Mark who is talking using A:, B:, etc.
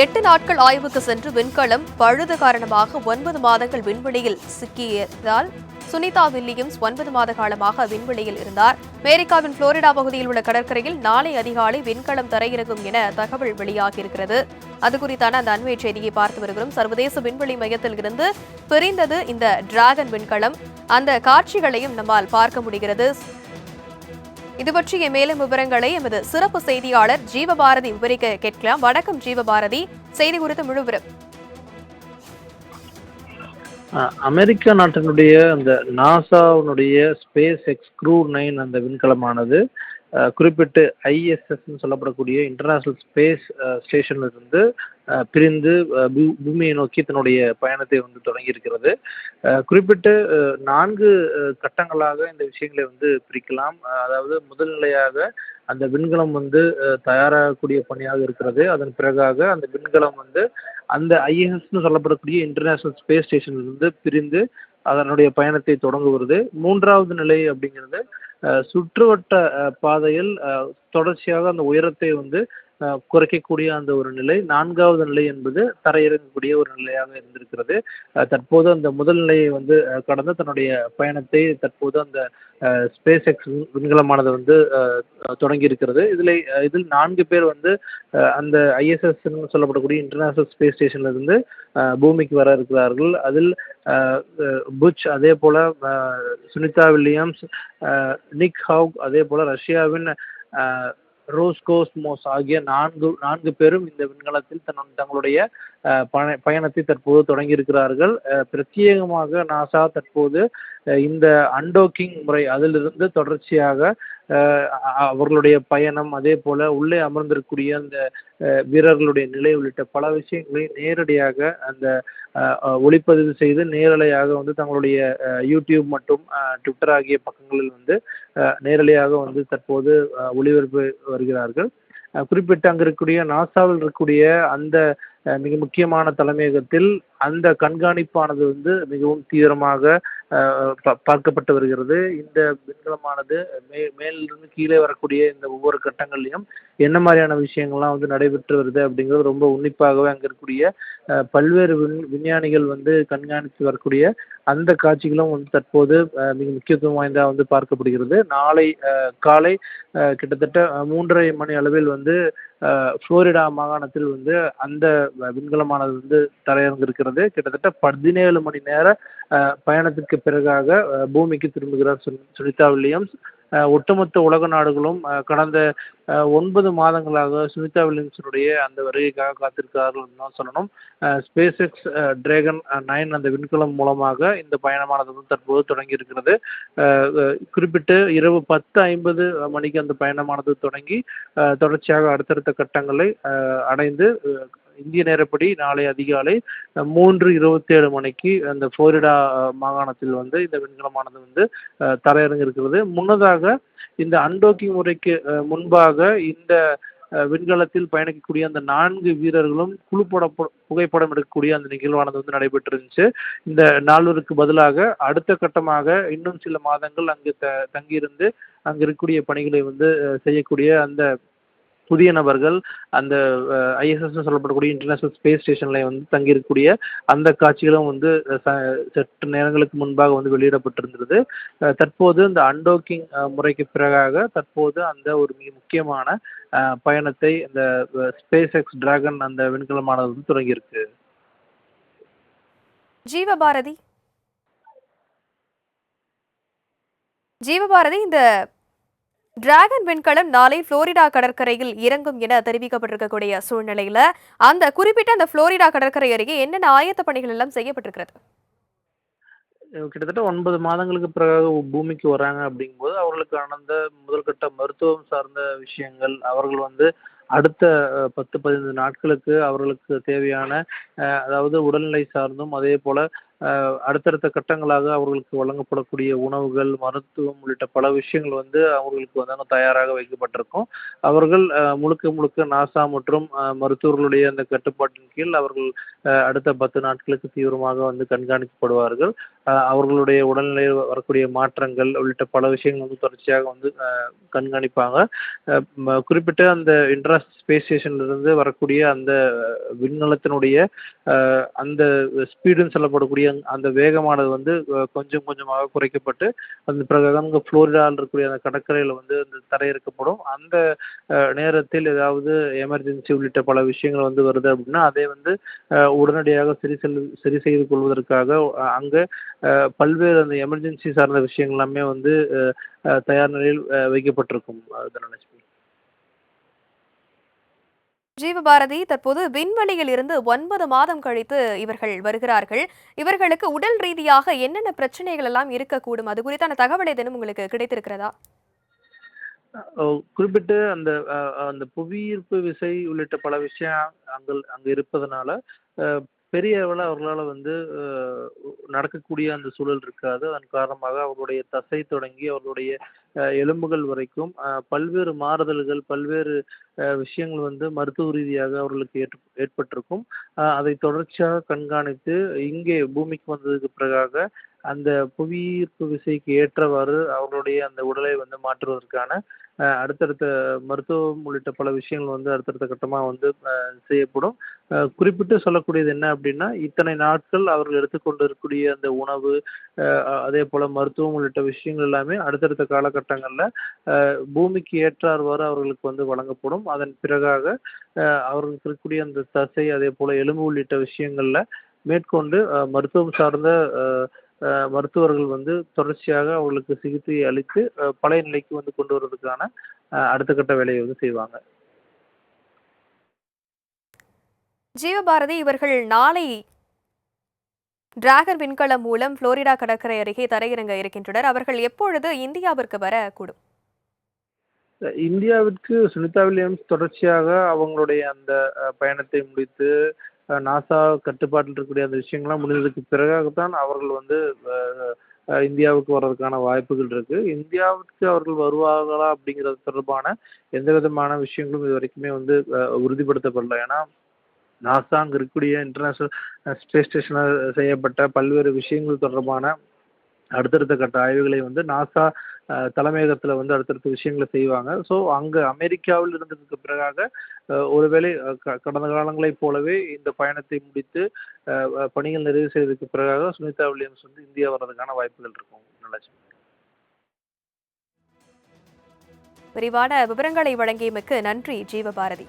A: எட்டு நாட்கள் ஆய்வுக்கு சென்று விண்கலம் பழுது காரணமாக ஒன்பது மாதங்கள் விண்வெளியில் சிக்கியதால் சுனிதா வில்லியம்ஸ் ஒன்பது மாத காலமாக விண்வெளியில் இருந்தார். அமெரிக்காவின் புளோரிடா பகுதியில் உள்ள கடற்கரையில் நாளை அதிகாலை விண்கலம் தரையிறங்கும் என தகவல் வெளியாகியிருக்கிறது. அது குறித்தான அந்த அண்மை செய்தியை பார்த்து வருகிறோம். சர்வதேச விண்வெளி மையத்தில் இருந்து பிரிந்தது இந்த டிராகன் விண்கலம். அந்த காட்சிகளையும் நம்மால் பார்க்க முடிகிறது. இது பற்றிய மேலும் விவரங்களை எமது சிறப்பு செய்தியாளர் ஜீவபாரதி விவரிக்க கேட்கலாம். வணக்கம் ஜீவபாரதி. செய்தி குறித்த முழு விவரம்.
B: நாட்டினுடைய அந்த நாசாவினுடைய ஸ்பேஸ் எக்ஸ் க்ரூ நைன் அந்த விண்கலமானது குறிப்பிட்டு ஐஎஸ்எஸ்ன்னு சொல்லப்படக்கூடிய இன்டர்நேஷனல் ஸ்பேஸ் ஸ்டேஷன்ல இருந்து பிரிந்து பூ- பூமியை நோக்கி தன்னுடைய பயணத்தை வந்து தொடங்கி இருக்கிறது குறிப்பிட்டு நான்கு கட்டங்களாக இந்த விஷயங்களை வந்து பிரிக்கலாம். அதாவது முதல் நிலையாக அந்த விண்கலம் வந்து தயாராகக்கூடிய பணியாக இருக்கிறது. அதன் பிறகாக அந்த விண்கலம் வந்து அந்த ஐஏஎஸ்னு சொல்லப்படக்கூடிய இன்டர்நேஷனல் ஸ்பேஸ் ஸ்டேஷன்ல இருந்து பிரிந்து அதனுடைய பயணத்தை தொடங்குகிறது. மூன்றாவது நிலை அப்படிங்கிறது சுற்றுவட்ட பாதையில் தொடர்ச்சியாக அந்த உயரத்தை வந்து குறைக்கக்கூடிய அந்த ஒரு நிலை. நான்காவது நிலை என்பது தரையிறங்கக்கூடிய ஒரு நிலையாக இருந்திருக்கிறது. தற்போது அந்த முதல் நிலையை வந்து கடந்து தன்னுடைய பயணத்தை தற்போது அந்த ஸ்பேஸ் எக்ஸ் விண்கலமானது வந்து தொடங்கி இருக்கிறது இதில் இதில் நான்கு பேர் வந்து அந்த ஐஎஸ்எஸ் சொல்லப்படக்கூடிய இன்டர்நேஷனல் ஸ்பேஸ் ஸ்டேஷன்ல இருந்து பூமிக்கு வர இருக்கிறார்கள். அதில் அஹ், புச் அதே போல சுனிதா வில்லியம்ஸ் நிக் ஹவுக் அதே போல ரஷ்யாவின் ரோஸ்கோஸ்மோஸ் ஆகிய நான்கு நான்கு பேரும் இந்த விண்கலத்தில் தன் தங்களுடைய அஹ், பய- பயணத்தை தற்போது தொடங்கியிருக்கிறார்கள் அஹ், பிரத்யேகமாக நாசா தற்போது அஹ், இந்த அன்டோக்கிங் முறை அதிலிருந்து தொடர்ச்சியாக அவர்களுடைய பயணம் அதே போல உள்ளே அமர்ந்திருக்கக்கூடிய அந்த வீரர்களுடைய நிலை உள்ளிட்ட பல விஷயங்களை நேரடியாக அந்த ஒளிப்பதிவு செய்து நேரலையாக வந்து தங்களுடைய யூடியூப் மற்றும் ட்விட்டர் ஆகிய பக்கங்களில் வந்து நேரலையாக வந்து தற்போது ஒளிபரப்பு வருகிறார்கள். குறிப்பிட்ட குறிப்பிட்டு இருக்கக்கூடிய நாசாவில் இருக்கக்கூடிய அந்த மிக முக்கியமான தலைமையகத்தில் அந்த கண்காணிப்பானது வந்து மிகவும் தீவிரமாக பா- பார்க்கப்பட்டு வருகிறது. இந்த விண்கலமானது மே மேலிருந்து கீழே வரக்கூடிய இந்த ஒவ்வொரு கட்டங்கள்லையும் என்ன மாதிரியான விஷயங்கள்லாம் வந்து நடைபெற்று வருது அப்படிங்கிறது ரொம்ப உன்னிப்பாகவே அங்கே இருக்கக்கூடிய பல்வேறு விண் விஞ்ஞானிகள் வந்து கண்காணித்து வரக்கூடிய அந்த காட்சிகளும் வந்து தற்போது மிக முக்கியத்துவம் வாய்ந்தா வந்து பார்க்கப்படுகிறது. நாளை காலை கிட்டத்தட்ட மூன்றரை மணி அளவில் வந்து ஃப்ளோரிடா மாகாணத்தில் வந்து அந்த விண்கலமானது வந்து தரையிறங்கிருக்கிறது கிட்டத்தட்ட பதினேழு மணி நேர பயணத்திற்கு பிறகாக பூமிக்கு திரும்புகிறார் சுனி- சுனிதா வில்லியம்ஸ். ஒட்டுமொத்த உலக நாடுகளும் கடந்த ஒன்பது மாதங்களாக சுனிதா வில்லியம்ஸினுடைய அந்த வருகைக்காக காத்திருக்கிறார்கள் தான் சொல்லணும். ஸ்பேஸ் எக்ஸ் டிராகன் நைன் அந்த விண்கலம் மூலமாக இந்த பயணமானது வந்து தற்போது தொடங்கி இருக்கிறது குறிப்பிட்டு இரவு பத்து ஐம்பது மணிக்கு அந்த பயணமானது தொடங்கி தொடர்ச்சியாக அடுத்தடுத்த கட்டங்களை அடைந்து இந்திய நேரப்படி நாளை அதிகாலை மூன்று இருபத்தேழு மணிக்கு அந்த புளோரிடா மாகாணத்தில் வந்து இந்த விண்கலமானது வந்து தரையிறங்க இருக்கிறது முன்னதாக இந்த அன்டோக்கிங் முறைக்கு முன்பாக இந்த விண்கலத்தில் பயணிக்கக்கூடிய அந்த நான்கு வீரர்களும் குழுப்பட புகைப்படம் எடுக்கக்கூடிய அந்த நிகழ்வானது வந்து நடைபெற்றிருந்துச்சு. இந்த நால்வருக்கு பதிலாக அடுத்த கட்டமாக இன்னும் சில மாதங்கள் அங்கு த தங்கியிருந்து அங்கு இருக்கக்கூடிய பணிகளை வந்து செய்யக்கூடிய அந்த புதிய நபர்கள் அந்த ஐஎஸ்எஸ் சொல்லப்படக்கூடிய இன்டர்நேஷனல் ஸ்பேஸ் ஸ்டேஷனில் வந்து தங்கியிருக்கக்கூடிய அந்த காட்சிகளும் வந்து ச- சற்று நேரங்களுக்கு முன்பாக வந்து வெளியிடப்பட்டிருந்தது. தற்போது இந்த அண்டோக்கிங் முறைக்கு பிறகாக தற்போது அந்த ஒரு மிக முக்கியமான பயணத்தை இந்த ஸ்பேஸ் எக்ஸ் டிராகன் அந்த விண்கலமானது வந்து தொடங்கியிருக்கு.
A: ஜீவபாரதி. ஜீவபாரதி இந்த டிராகன் விண்கலம் நாளை புளோரிடா கடற்கரையில் இறங்கும் என தெரிவிக்கப்பட்டிருக்கக்கூடிய சூழ்நிலையில அந்த குறிப்பிட்ட அந்த புளோரிடா கடற்கரை அருகே என்னென்ன ஆயத்த பணிகள் எல்லாம் செய்யப்பட்டிருக்கிறது?
B: கிட்டத்தட்ட ஒன்பது மாதங்களுக்கு பிறகு பூமிக்கு வராங்க அப்படிங்கும்போது அவர்களுக்கு அந்த முதல்கட்ட மருத்துவம் சார்ந்த விஷயங்கள் அவர்கள் வந்து அடுத்த பத்து பதினைந்து நாட்களுக்கு அவர்களுக்கு தேவையான அஹ், அதாவது உடல்நிலை சார்ந்தும் அதே போல அடுத்தடுத்த கட்டங்களாக அவர்களுக்கு வழங்கப்படக்கூடிய உணவுகள் மருத்துவம் உள்ளிட்ட பல விஷயங்கள் வந்து அவர்களுக்கு வந்து தயாராக வைக்கப்பட்டிருக்கும். அவர்கள் அஹ், முழுக்க முழுக்க நாசா மற்றும் மருத்துவர்களுடைய அந்த கட்டுப்பாட்டின் கீழ் அவர்கள் அஹ், அடுத்த பத்து நாட்களுக்கு தீவிரமாக வந்து கண்காணிக்கப்படுவார்கள். அவர்களுடைய உடல்நிலையில் வரக்கூடிய மாற்றங்கள் உள்ளிட்ட பல விஷயங்கள் வந்து தொடர்ச்சியாக வந்து கண்காணிப்பாங்க. குறிப்பிட்ட அந்த இன்ட்ரா ஸ்பேஸ் ஸ்டேஷன்ல இருந்து வரக்கூடிய அந்த விண்கலத்தினுடைய அந்த ஸ்பீடுன்னு சொல்லப்படக்கூடிய அந்த வேகமானது வந்து கொஞ்சம் கொஞ்சமாக குறைக்கப்பட்டு அந்த பிரகாரம் அங்கே ஃப்ளோரிடாவில் இருக்கக்கூடிய அந்த கடற்கரையில் வந்து அந்த தரையிறக்கப்படும் அந்த நேரத்தில் ஏதாவது எமர்ஜென்சி உள்ளிட்ட பல விஷயங்கள் வந்து வருது அப்படின்னா அதை வந்து உடனடியாக சரி செல் சரி செய்து கொள்வதற்காக அங்கே பல்வேறு அந்த எமர்ஜென்சி சார்ந்த விஷயங்கள் எல்லாமே வந்து தயார் நிலையில் வைக்கப்பட்டிருக்கும். தனலட்சுமி
A: ஜீவபாரதி தற்போது விண்வெளியில் இருந்து ஒன்பது மாதம் கழித்து இவர்கள் வருகிறார்கள். இவர்களுக்கு உடல் ரீதியாக என்னென்ன பிரச்சனைகள் எல்லாம் இருக்கக்கூடும்? அது குறித்தான தகவல் ஏதேனும் உங்களுக்கு கிடைத்திருக்கிறதா?
B: குறிப்பிட்டு அந்த அந்த புவியீர்ப்பு விசை உள்ளிட்ட பல விஷயம் அங்க அங்க இருப்பதனால பெரிய அளவில் அவர்களால் வந்து நடக்கக்கூடிய அந்த சூழல் இருக்காது. அதன் காரணமாக அவர்களுடைய தசை தொடங்கி அவர்களுடைய அஹ், எலும்புகள் வரைக்கும் பல்வேறு மாறுதல்கள் பல்வேறு விஷயங்கள் வந்து மருத்துவ ரீதியாக அவர்களுக்கு ஏற் ஏற்பட்டிருக்கும். அதை தொடர்ச்சியாக கண்காணித்து இங்கே பூமிக்கு வந்ததுக்கு பிறகாக அந்த புவியீர்ப்பு விசைக்கு ஏற்றவாறு அவர்களுடைய அந்த உடலை வந்து மாற்றுவதற்கான அடுத்தடுத்த மருத்துவம் உள்ளிட்ட பல விஷயங்கள் வந்து அடுத்தடுத்த கட்டமாக வந்து செய்யப்படும். குறிப்பிட்டு சொல்லக்கூடியது என்ன அப்படின்னா இத்தனை நாட்கள் அவர்கள் எடுத்துக்கொண்டு இருக்கக்கூடிய அந்த உணவு அதே போல் மருத்துவம் உள்ளிட்ட விஷயங்கள் எல்லாமே அடுத்தடுத்த காலகட்டங்களில் பூமிக்கு ஏற்றார்வாறு அவர்களுக்கு வந்து வழங்கப்படும். அதன் பிறகாக அவர்களுக்கு இருக்கக்கூடிய அந்த தசை அதே போல் எலும்பு உள்ளிட்ட விஷயங்களில் மேற்கொண்டு மருத்துவம் சார்ந்த அஹ் மருத்துவர்கள் வந்து தொடர்ச்சியாக அவர்களுக்கு சிகிச்சை அளித்து பழைய நிலைக்கு வந்து கொண்டு வர்றதுக்கான அடுத்த கட்ட வேலையை வந்து செய்வாங்க.
A: ஜீவபாரதி இவர்கள் நாளை டிராகன் விண்கலம் மூலம் புளோரிடா கடற்கரை அருகே தரையிறங்க இருக்கின்றனர். அவர்கள் எப்பொழுது இந்தியாவிற்கு வரக்கூடும்?
B: இந்தியாவிற்கு சுனிதா வில்லியம்ஸ் தொடர்ச்சியாக அவங்களுடைய அந்த பயணத்தை முடித்து நாசா கட்டுப்பாட்டில் இருக்கக்கூடிய அந்த விஷயங்கள்லாம் முடிந்ததுக்கு பிறகாகத்தான் அவர்கள் வந்து இந்தியாவுக்கு வர்றதுக்கான வாய்ப்புகள் இருக்கு. இந்தியாவுக்கு அவர்கள் வருவார்களா அப்படிங்கிறது தொடர்பான எந்த விதமான விஷயங்களும் இது வரைக்குமே வந்து உறுதிப்படுத்தப்படல. ஏன்னா நாசா அங்கே இருக்கக்கூடிய இன்டர்நேஷ்னல் ஸ்பேஸ் ஸ்டேஷனில் செய்யப்பட்ட பல்வேறு விஷயங்கள் தொடர்பான அடுத்தடுத்த கட்ட ஆய்வுகளை வந்து நாசா தலைமையகத்தில் வந்து அடுத்தடுத்த விஷயங்களை செய்வாங்க. ஸோ அங்கே அமெரிக்காவில் இருந்ததுக்கு பிறகாக ஒருவேளை க- கடந்த காலங்களைப் போலவே இந்த பயணத்தை முடித்து பணிகள் நிறைவு செய்ததுக்கு பிறகாக சுனிதா வில்லியம்ஸ் வந்து இந்தியா வர்றதுக்கான வாய்ப்புகள் இருக்கும். நலட்சுமி
A: விரிவான விவரங்களை வழங்கியமைக்கு நன்றி ஜீவபாரதி.